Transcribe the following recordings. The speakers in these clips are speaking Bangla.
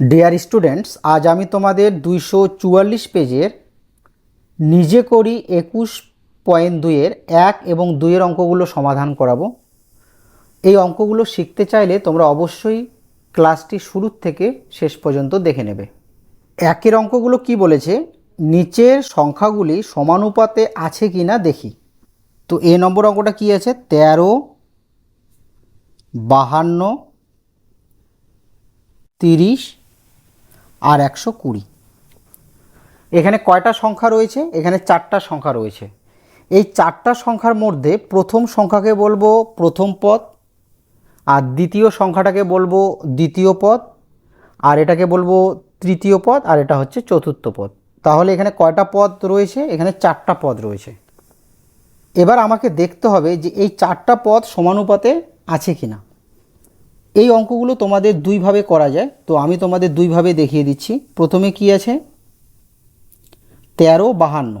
ডিয়ার স্টুডেন্টস আজ আমি তোমাদের দুইশো চুয়াল্লিশ পেজের নিজে করি একুশ পয়েন্ট দুইয়ের এক এবং দুইয়ের অঙ্কগুলো সমাধান করাবো। এই অঙ্কগুলো শিখতে চাইলে তোমরা অবশ্যই ক্লাসটি শুরুর থেকে শেষ পর্যন্ত দেখে নেবে। একের অঙ্কগুলো কি বলেছে? নিচের সংখ্যাগুলি সমানুপাতে আছে কি না দেখি। তো এ নম্বর অঙ্কটা কি আছে? তেরো, বাহান্ন, তিরিশ আর একশো কুড়ি। এখানে কয়টা সংখ্যা রয়েছে? এখানে চারটা সংখ্যা রয়েছে। এই চারটা সংখ্যার মধ্যে প্রথম সংখ্যাকে বলব প্রথম পদ, আর দ্বিতীয় সংখ্যাটাকে বলব দ্বিতীয় পদ, আর এটাকে বলব তৃতীয় পদ, আর এটা হচ্ছে চতুর্থ পদ। তাহলে এখানে কয়টা পদ রয়েছে? এখানে চারটা পদ রয়েছে। এবার আমাকে দেখতে হবে যে এই চারটা পদ সমানুপাতে আছে কিনা। এই অঙ্কগুলো তোমাদের দুইভাবে করা যায়। তো আমি তোমাদের দুইভাবে দেখিয়ে দিচ্ছি। প্রথমে কি আছে? তেরো, বাহান্ন।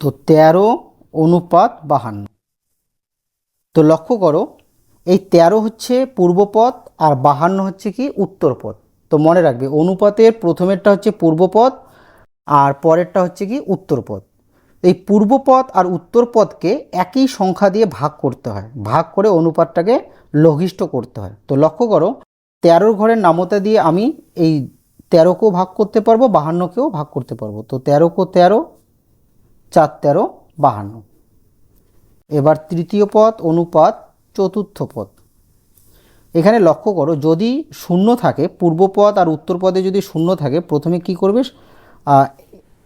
তো তেরো অনুপাত বাহান্ন। তো লক্ষ্য করো, এই তেরো হচ্ছে পূর্বপদ আর বাহান্ন হচ্ছে কি উত্তরপদ। তো মনে রাখবে, অনুপাতের প্রথমেরটা হচ্ছে পূর্বপদ আর পরেরটা হচ্ছে কি উত্তরপদ। এই পূর্বপদ আর উত্তরপদকে একই সংখ্যা দিয়ে ভাগ করতে হয়। ভাগ করে অনুপাতটাকে লঘিষ্ঠ করতে হয়। তো লক্ষ্য করো, তেরোর ঘরের নামতা দিয়ে আমি এই তেরোকেও ভাগ করতে পারব, বাহান্নকেও ভাগ করতে পারব। তো তেরোকো তেরো, চার তেরো, বাহান্ন। এবার তৃতীয় পদ, অনুপাত, চতুর্থ পদ। এখানে লক্ষ্য করো, যদি শূন্য থাকে, পূর্বপদ আর উত্তরপদে যদি শূন্য থাকে, প্রথমে কি করবে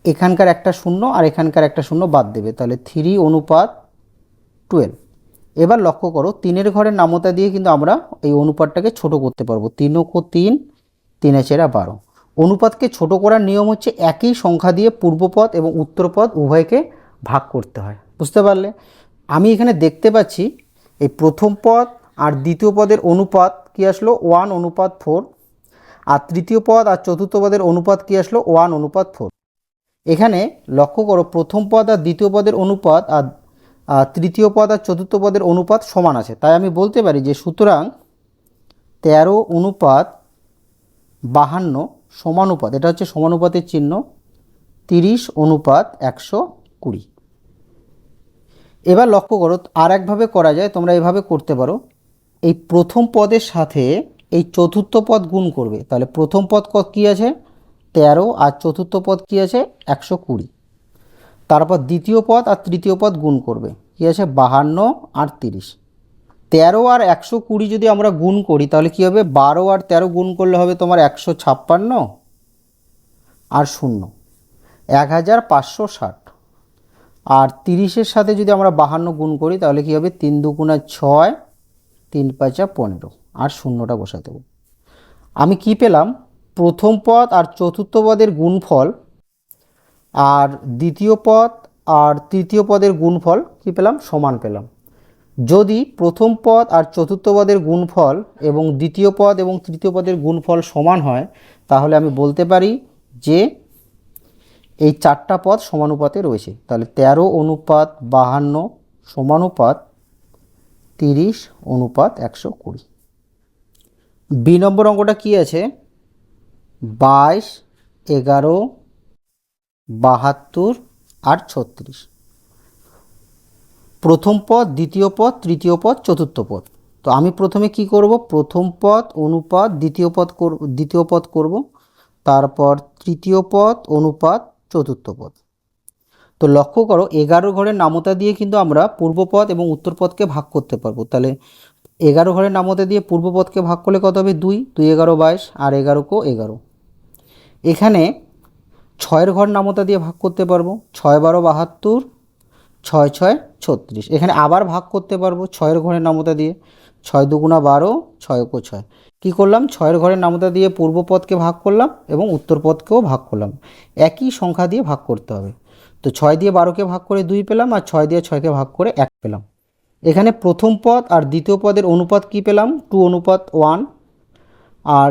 এখানকার একটা শূন্য আর এখানকার একটা শূন্য বাদ দেবে। তাহলে থ্রি অনুপাত টুয়েলভ এবার লক্ষ্য করো, তিনের ঘরের নামতা দিয়ে কিন্তু আমরা এই অনুপাতটাকে ছোট করতে পারব। তিনকো তিন, তিনে চেরা বারো। অনুপাতকে ছোট করার নিয়ম হচ্ছে একই সংখ্যা দিয়ে পূর্বপদ এবং উত্তরপদ উভয়কে ভাগ করতে হয়। বুঝতে পারলে? আমি এখানে দেখতে পাচ্ছি, এই প্রথম পদ আর দ্বিতীয় পদের অনুপাত কি আসলো? ওয়ান অনুপাত ফোর আর তৃতীয় পদ আর চতুর্থ পদের অনুপাত কি আসলো? ওয়ান অনুপাত ফোর এখানে লক্ষ্য করো, প্রথম পদ আর দ্বিতীয় পদের অনুপাত আর তৃতীয় পদ আর চতুর্থ পদের অনুপাত সমান আছে। তাই আমি বলতে পারি যে সুতরাং তেরো অনুপাত বাহান্ন সমানুপাত, এটা হচ্ছে সমানুপাতের চিহ্ন, তিরিশ অনুপাত একশো কুড়ি। এবার লক্ষ্য করো, আর একভাবে করা যায়, তোমরা এভাবে করতে পারো। এই প্রথম পদের সাথে এই চতুর্থ পদ গুণ করবে। তাহলে প্রথম পদ ক- কী আছে? তেরো আর চতুর্থ পদ কী আছে? একশো কুড়ি। তারপর দ্বিতীয় পদ আর তৃতীয় পদ গুণ করবে। কী আছে? বাহান্ন আর তিরিশ। তেরো আর একশো কুড়ি যদি আমরা গুণ করি, তাহলে কী হবে? বারো আর তেরো গুণ করলে হবে তোমার একশো ছাপ্পান্ন আর শূন্য। এক হাজার পাঁচশো ষাট। আর তিরিশের সাথে যদি আমরা বাহান্ন গুণ করি, তাহলে কী হবে? তিন দুগুণা ছয়, তিন পাঁচা পনেরো। আর শূন্যটা বসা দেবো আমি কি পেলাম? প্রথম পদ আর চতুর্থ পদের গুণফল আর দ্বিতীয় পদ আর তৃতীয় পদের গুণফল কি পেলাম? সমান পেলাম। যদি প্রথম পদ আর চতুর্থ পদের গুণফল এবং দ্বিতীয় পদ এবং তৃতীয় পদের গুণফল সমান হয়, তাহলে আমি বলতে পারি যে এই চারটা পদ সমানুপাতে রয়েছে। তাহলে তেরো অনুপাত বাহান্ন সমানুপাত তিরিশ অনুপাত একশো কুড়ি। বি নম্বর অঙ্কটা কী আছে? বাইশ, এগারো, বাহাত্তর আর ছত্রিশ। প্রথম পদ, দ্বিতীয় পদ, তৃতীয় পদ, চতুর্থ পদ। তো আমি প্রথমে কি করব? প্রথম পদ, অনুপাত, দ্বিতীয় পদ দ্বিতীয় পদ করব। তারপর তৃতীয় পদ, অনুপাত, চতুর্থ পদ। তো লক্ষ্য করো, এগারো ঘরের নামতা দিয়ে কিন্তু আমরা পূর্বপদ এবং উত্তরপদকে ভাগ করতে পারব। তাহলে এগারো ঘরের নামতা দিয়ে পূর্বপদকে ভাগ করলে কত হবে? দুই। দুই এগারো, বাইশ আর এগারোকেও এগারো। এখানে ছয়ের ঘর নামতা দিয়ে ভাগ করতে পারব। ছয় বারো বাহাত্তর, ছয় ছয় ছত্রিশ। এখানে আবার ভাগ করতে পারব ছয়ের ঘরের নামতা দিয়ে। ছয় দুগুণা বারো, ছয় কো ছয়। কী করলাম? ছয়ের ঘরের নামতা দিয়ে পূর্বপদকে ভাগ করলাম এবং উত্তরপদকেও ভাগ করলাম। একই সংখ্যা দিয়ে ভাগ করতে হবে। তো ছয় দিয়ে বারোকে ভাগ করে দুই পেলাম আর ছয় দিয়ে ছয়কে ভাগ করে এক পেলাম। এখানে প্রথম পদ আর দ্বিতীয় পদের অনুপাত কি পেলাম? টু অনুপাত ওয়ান আর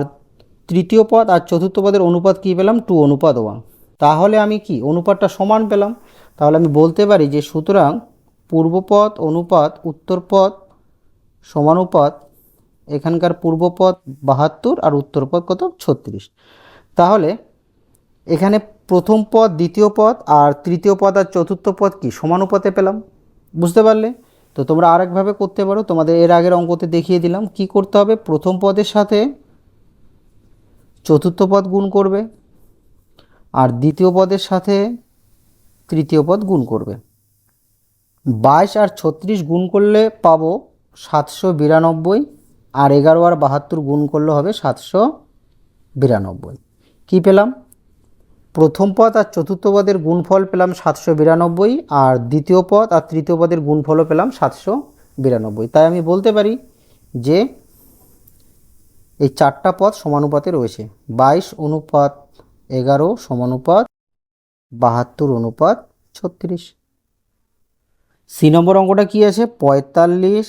তৃতীয় পদ আর চতুর্থ পদের অনুপাত কী পেলাম? টু অনুপাত ওয়ান তাহলে আমি কি? অনুপাতটা সমান পেলাম। তাহলে আমি বলতে পারি যে সুতরাং পূর্বপদ অনুপাত উত্তরপদ সমানুপাত এখানকার পূর্বপদ বাহাত্তর আর উত্তরপদ কত? ছত্রিশ। তাহলে এখানে প্রথম পদ, দ্বিতীয় পদ আর তৃতীয় পদ আর চতুর্থ পদ কি? সমানুপাতে পেলাম। বুঝতে পারলে? তো তোমরা আরেকভাবে করতে পারো। তোমাদের এর আগের অঙ্কতে দেখিয়ে দিলাম। কি করতে হবে? প্রথম পদের সাথে চতুর্থ পদ গুণ করবে আর দ্বিতীয় পদের সাথে তৃতীয় পদ গুণ করবে। বাইশ আর ছত্রিশ গুণ করলে পাবো সাতশো বিরানব্বই আর এগারো আর বাহাত্তর গুণ করলে হবে সাতশো বিরানব্বই। কী পেলাম? প্রথম পদ আর চতুর্থ পদের গুণফল পেলাম সাতশো বিরানব্বই আর দ্বিতীয় পদ আর তৃতীয় পদের গুণফলও পেলাম সাতশো বিরানব্বই। তাই আমি বলতে পারি যে এই চারটা পদ সমানুপাতে রয়েছে। বাইশ অনুপাত এগারো সমানুপাত বাহাত্তর অনুপাত ছত্রিশ। সি নম্বর অঙ্কটা কী আছে? পঁয়তাল্লিশ,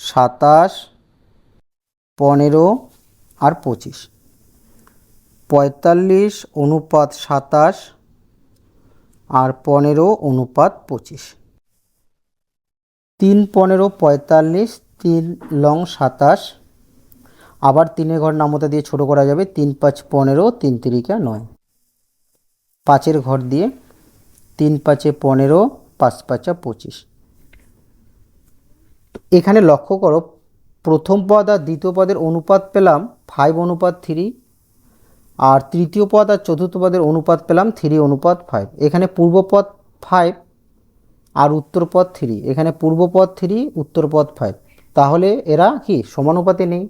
সাতাশ, পনেরো আর পঁচিশ। পঁয়তাল্লিশ অনুপাত সাতাশ আর পনেরো অনুপাত পঁচিশ। তিন পনেরো পঁয়তাল্লিশ, তিন লং সাতাশ আবার তিনের ঘর নামতা দিয়ে ছোট করা যাবে তিন পাঁচ পনেরো, তিন তিরিকা নয়। পাঁচের ঘর দিয়ে তিন পাঁচে পনেরো, পাঁচ পাঁচা পঁচিশ। এখানে লক্ষ্য করো, প্রথম পদ আর দ্বিতীয় পদের অনুপাত পেলাম ফাইভ অনুপাত থ্রি আর তৃতীয় পদ আর চতুর্থ পদের অনুপাত পেলাম থ্রি অনুপাত ফাইভ এখানে পূর্বপদ ফাইভ আর উত্তরপদ থ্রি এখানে পূর্বপদ থ্রি উত্তরপদ ফাইভ তাহলে এরা কি সমানুপাতে নেই?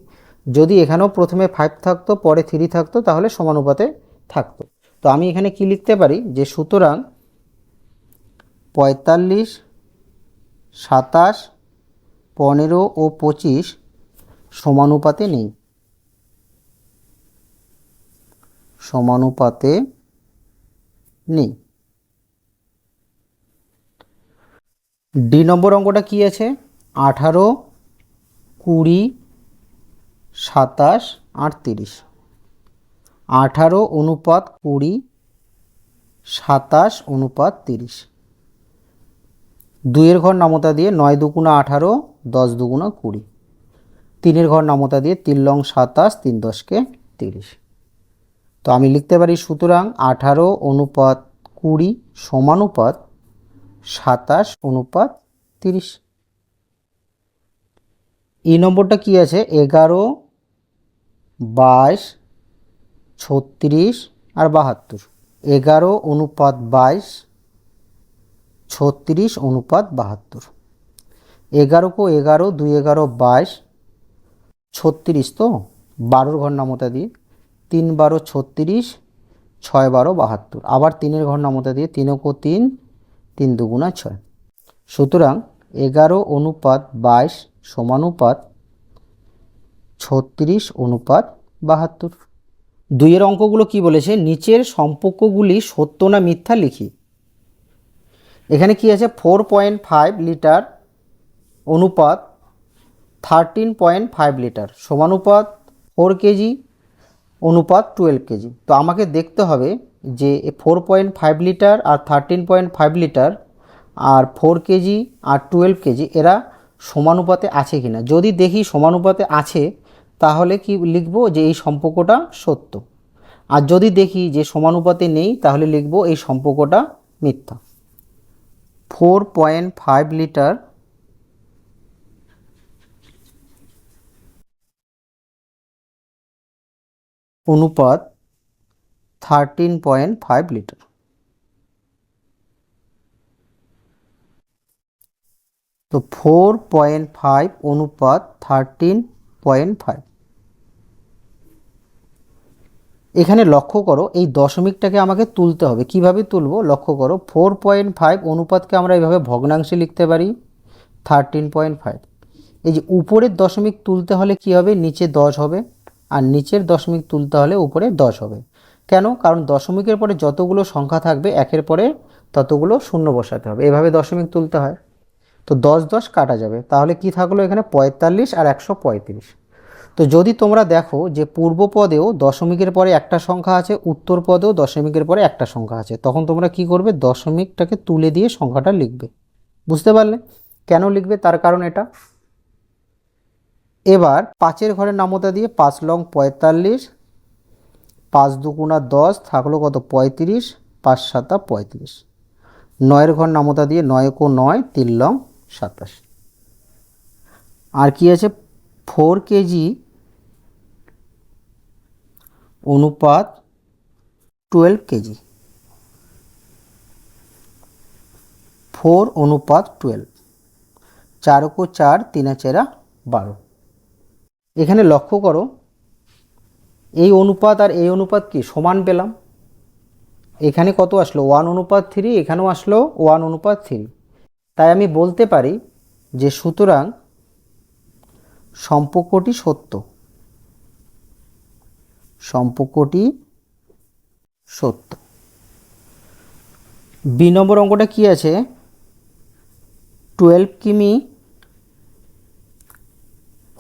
যদি এখানেও প্রথমে ফাইভ থাকতো, পরে থ্রি থাকতো, তাহলে সমানুপাতে থাকতো। তো আমি এখানে কি লিখতে পারি? যে সুতরাং পঁয়তাল্লিশ, সাতাশ, পনেরো ও পঁচিশ সমানুপাতে নেই। সমানুপাতে নেই। ডি নম্বর অঙ্কটা কি আছে? আঠারো, কুড়ি সাতাশ, আটত্রিশ। আঠারো, অনুপাত কুড়ি, সাতাশ, অনুপাত তিরিশ। দুইয়ের ঘর নামতা দিয়ে নয় দুগুণা আঠারো, দশ দুগুণা কুড়ি। তিনের ঘর নামতা দিয়ে তিন লং সাতাশ, তিন দশকে তিরিশ। তো আমি লিখতে পারি সুতরাং আঠারো, অনুপাত কুড়ি সমানুপাত সাতাশ, অনুপাত তিরিশ। এই নম্বরটা কি আছে? এগারো, বাইশ, ছত্রিশ আর বাহাত্তর। এগারো, অনুপাত বাইশ, ছত্রিশ, অনুপাত বাহাত্তর। এগারো কো এগারো, দুই এগারো, বাইশ, ছত্রিশ তো? বারোর ঘর নামতা দিয়ে। তিন বারো, ছত্রিশ, ছয় বারো, বাহাত্তর। আবার তিনের ঘর নামতা দিয়ে তিন কো তিন তিন দুগুণা ছয়। সুতরাং এগারো, অনুপাত বাইশ সমানুপাত ছত্রিশ অনুপাত বাহাত্তর। দুইয়ের অঙ্কগুলো কি বলেছে? নিচের সম্পর্কগুলি সত্য না মিথ্যা লিখি। এখানে কি আছে? ফোর পয়েন্ট ফাইভ লিটার অনুপাত থার্টিন পয়েন্ট ফাইভ লিটার সমানুপাত ফোর কেজি অনুপাত টুয়েলভ কেজি। তো আমাকে দেখতে হবে যে ফোর পয়েন্ট ফাইভ লিটার আর থার্টিন পয়েন্ট ফাইভ লিটার আর ফোর কেজি আর টুয়েলভ কেজি এরা সমানুপাতে আছে কিনা যদি দেখি সমানুপাতে আছে, তাহলে কি লিখব যে এই সম্পর্কটা সত্য। আর যদি দেখি যে সমানুপাতে নেই, তাহলে লিখব এই সম্পর্কটা মিথ্যা। ফোর পয়েন্ট ফাইভ লিটার অনুপাত থার্টিন পয়েন্ট ফাইভ লিটার। তো ফোর পয়েন্ট ফাইভ অনুপাত থার্টিন পয়েন্ট ফাইভ এখানে লক্ষ্য করো, এই দশমিকটাকে আমাকে তুলতে হবে। কীভাবে তুলব? লক্ষ্য করো ফোর পয়েন্ট ফাইভ অনুপাতকে আমরা এইভাবে ভগ্নাংশে লিখতে পারি থার্টিন পয়েন্ট ফাইভ এই যে উপরের দশমিক তুলতে হলে কি হবে? নিচে দশ হবে, আর নিচের দশমিক তুলতে হলে উপরে দশ হবে। কেন? কারণ দশমিকের পরে যতগুলো সংখ্যা থাকবে, একের পরে ততগুলো শূন্য বসাতে হবে। এভাবে দশমিক তুলতে হয়। তো দশ দশ কাটা যাবে। তাহলে কি থাকল এখানে? পঁয়তাল্লিশ আর একশো পঁয়ত্রিশ। তো যদি তোমরা দেখো যে পূর্ব পদেও দশমিকের পরে একটা সংখ্যা আছে, উত্তর পদেও দশমিকের পরে একটা সংখ্যা আছে, তখন তোমরা কি করবে? দশমিকটাকে তুলে দিয়ে সংখ্যাটা লিখবে। বুঝতে পারলে? কেন লিখবে? তার কারণ এটা। এবার পাঁচের ঘরের নামতা দিয়ে পাঁচ লং পঁয়তাল্লিশ, পাঁচ দুগুণা দশ থাকল কত? পঁয়ত্রিশ, পাঁচ সাতা পঁয়ত্রিশ। নয়ের ঘর নামতা দিয়ে নয় কো নয়, তিন লং সাতাশ। আর কি আছে? ফোর কেজি অনুপাত টুয়েলভ কেজি। ফোর অনুপাত টুয়েলভ। চার কো চার, তিনা চেরা বারো। এখানে লক্ষ্য করো, এই অনুপাত আর এই অনুপাত কি সমান পেলাম? এখানে কত আসলো? ওয়ান অনুপাত থ্রি, এখানেও আসলো ওয়ান অনুপাত থ্রি। তাই আমি বলতে পারি যে সুতরাং সম্পর্কটি সত্য। সম্পর্কটি সত্য। বি নম্বর অঙ্কটা কি আছে? টুয়েলভ কিমি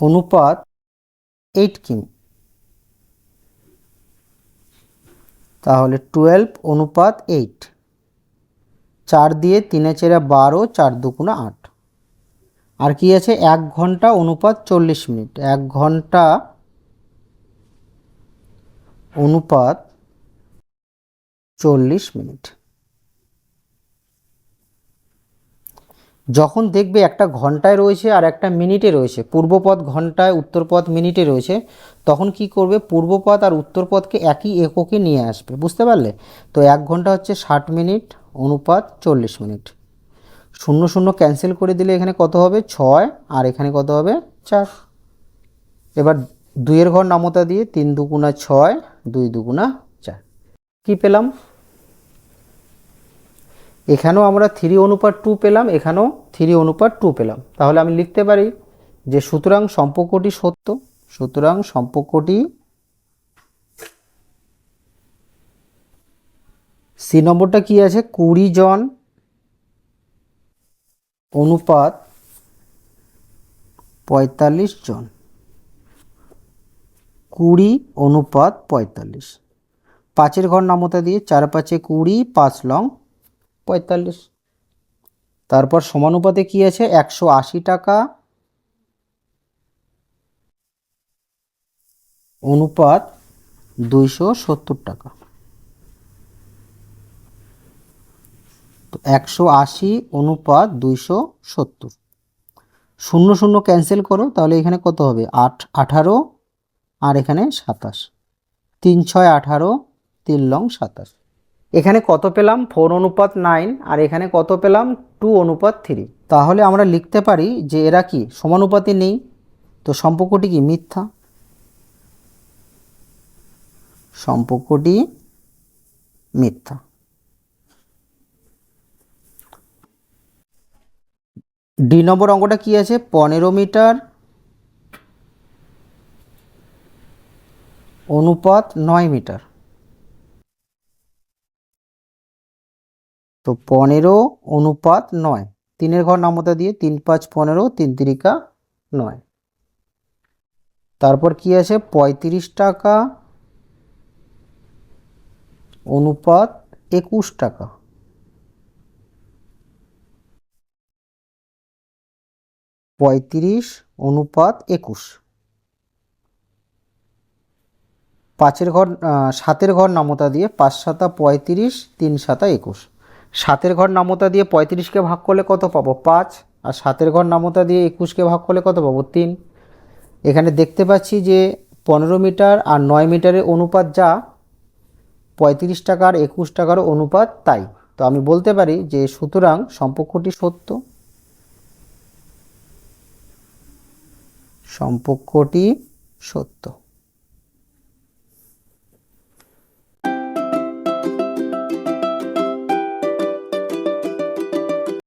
অনুপাত এইট কিমি। তাহলে টুয়েলভ অনুপাত এইট। চার দিয়ে তিনে চেরা বারো, চার দুগুণা আট। আর কি আছে? এক ঘণ্টা অনুপাত চল্লিশ মিনিট। এক ঘণ্টা অনুপাত চল্লিশ মিনিট। যখন দেখবে একটা ঘন্টায় রয়েছে আর একটা মিনিটে রয়েছে পূর্বপথ ঘন্টায় উত্তরপথ মিনিটে রয়েছে, তখন কি করবে? পূর্বপথ আর উত্তরপথকে একই এককে নিয়ে আসবে। বুঝতে পারলে? তো এক ঘণ্টা হচ্ছে ষাট মিনিট অনুপাত চল্লিশ মিনিট। শূন্য শূন্য ক্যান্সেল করে দিলে এখানে কত হবে? ছয়, আর এখানে কত হবে? চার। এবার দুইয়ের ঘর নামতা দিয়ে তিন দুগুণা ছয়, দুই দুগুণা চার। কি পেলাম? এখানেও আমরা থ্রি অনুপাত টু পেলাম, এখানেও থ্রি অনুপাত টু পেলাম। তাহলে আমি লিখতে পারি যে সুতরাং সম্পর্কটি সত্য, সুতরাং সম্পর্কটি সি নম্বরটা কি আছে? কুড়ি জন অনুপাত পঁয়তাল্লিশ জন। কুড়ি অনুপাত পঁয়তাল্লিশ। পাঁচের ঘর নামতা দিয়ে চার পাঁচে কুড়ি, পাঁচ লং পঁয়তাল্লিশ। তারপর সমানুপাতে কি আছে? একশো আশি টাকা অনুপাত দুইশো সত্তর টাকা। একশো আশি অনুপাত দুইশো সত্তর। শূন্য শূন্য ক্যান্সেল করো, তাহলে এখানে কত হবে? আট, আঠারো, আর এখানে সাতাশ। তিন, ছয়, আঠারো, তিন, লং, সাতাশ। এখানে কত পেলাম? ফোর অনুপাত নাইন, আর এখানে কত পেলাম? টু অনুপাত থ্রি। তাহলে আমরা লিখতে পারি যে এরা কি? সমানুপাতে নেই। তো সম্পর্কটি কি? মিথ্যা। সম্পর্কটি মিথ্যা। ডি নম্বর অঙ্কটা কি আছে? পনেরো মিটার অনুপাত নয় মিটার। তো পনেরো অনুপাত নয়। তিনের ঘর নামতা দিয়ে তিন পাঁচ পনেরো, তিন তিরিকা নয়। তারপর কি আছে? পঁয়ত্রিশ টাকা অনুপাত একুশ টাকা। পঁয়ত্রিশ অনুপাত একুশ। পাঁচের ঘর সাতের ঘর নামতা দিয়ে পাঁচ সাতা পঁয়ত্রিশ, তিন সাতা একুশ। সাতের ঘর নামতা দিয়ে পঁয়ত্রিশকে ভাগ করলে কত পাবো? পাঁচ। আর সাতের ঘর নামতা দিয়ে একুশকে ভাগ করলে কত পাবো? তিন। এখানে দেখতে পাচ্ছি যে পনেরো মিটার আর নয় মিটারের অনুপাত যা, পঁয়ত্রিশ টাকার একুশ টাকার অনুপাত তাই। তো আমি বলতে পারি যে সুতরাং সম্পর্কটি সত্য। সম্পর্কটি সত্য।